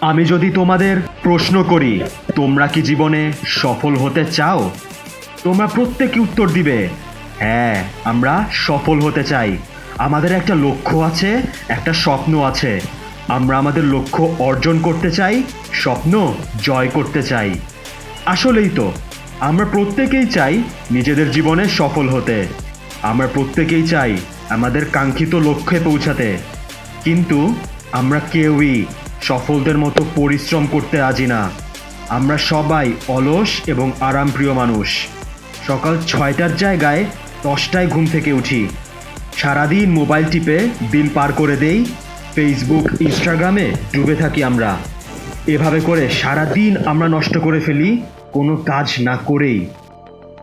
আমি যদি তোমাদের প্রশ্ন করি, তোমরা কি জীবনে সফল হতে চাও? তোমরা প্রত্যেকে উত্তর দিবে হ্যাঁ আমরা সফল হতে চাই। আমাদের একটা লক্ষ্য আছে, একটা স্বপ্ন আছে। আমরা আমাদের লক্ষ্য অর্জন করতে চাই, স্বপ্ন জয় করতে চাই। আসলেই তো, আমরা প্রত্যেকেই চাই নিজেদের জীবনে সফল হতে। আমরা প্রত্যেকেই চাই আমাদের কাঙ্ক্ষিত লক্ষ্যে পৌঁছাতে। কিন্তু আমরা কেউই সফলদের মতো পরিশ্রম করতে রাজি না। আমরা সবাই অলস এবং আরামপ্রিয় মানুষ। সকাল ছয়টার জায়গায় দশটায় ঘুম থেকে উঠি। সারাদিন মোবাইল টিপে দিন পার করে দেই। ফেসবুক, ইনস্টাগ্রামে ডুবে থাকি আমরা। এভাবে করে সারাদিন আমরা নষ্ট করে ফেলি, কোনো কাজ না করেই।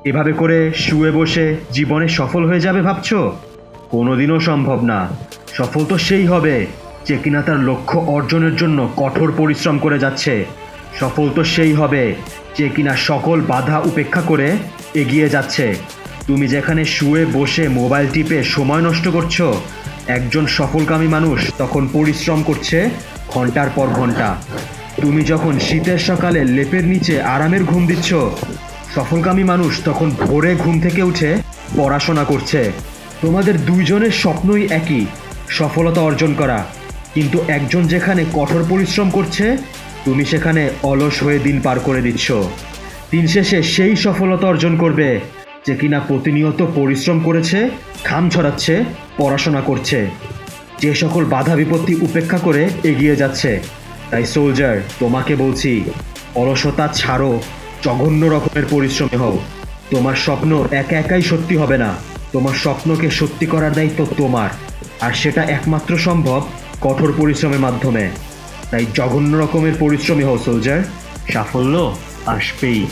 এভাবে করে শুয়ে বসে জীবনে সফল হয়ে যাবে ভাবছ? কোনোদিনও সম্ভব না। সফল তো সেই হবে। যে কিনা তার লক্ষ্য অর্জনের জন্য কঠোর পরিশ্রম করে যাচ্ছে। সফল তো সেই হবে, যে কিনা সকল বাধা উপেক্ষা করে এগিয়ে যাচ্ছে। তুমি যেখানে শুয়ে বসে মোবাইল টিপে সময় নষ্ট করছ, একজন সফলকামী মানুষ তখন পরিশ্রম করছে ঘণ্টার পর ঘণ্টা। তুমি যখন শীতের সকালে লেপের নিচে আরামের ঘুম দিচ্ছ, সফলকামী মানুষ তখন ভোরে ঘুম থেকে উঠে পড়াশোনা করছে। তোমাদের দুইজনের স্বপ্নই একই, সফলতা অর্জন করা। কিন্তু একজন যেখানে কঠোর পরিশ্রম করছে, তুমি সেখানে অলস হয়ে দিন পার করে দিচ্ছ। দিন শেষে সেই সফলতা অর্জন করবে যে কিনা প্রতিনিয়ত পরিশ্রম করেছে খাম ছড়াচ্ছে, পড়াশোনা করছে। যে সকল বাধা বিপত্তি উপেক্ষা করে এগিয়ে যাচ্ছে। তাই সোলজার, তোমাকে বলছি, অলসতা ছাড়ো, জঘন্য রকমের পরিশ্রমী হও। তোমার স্বপ্ন একা একাই সত্যি হবে না। তোমার স্বপ্নকে সত্যি করার দায়িত্ব তোমার। আর সেটা একমাত্র সম্ভব কঠোর পরিশ্রমের মাধ্যমে। তাই জঘন্য রকমের পরিশ্রমী হও সোলজার। সাফল্য আসবেই।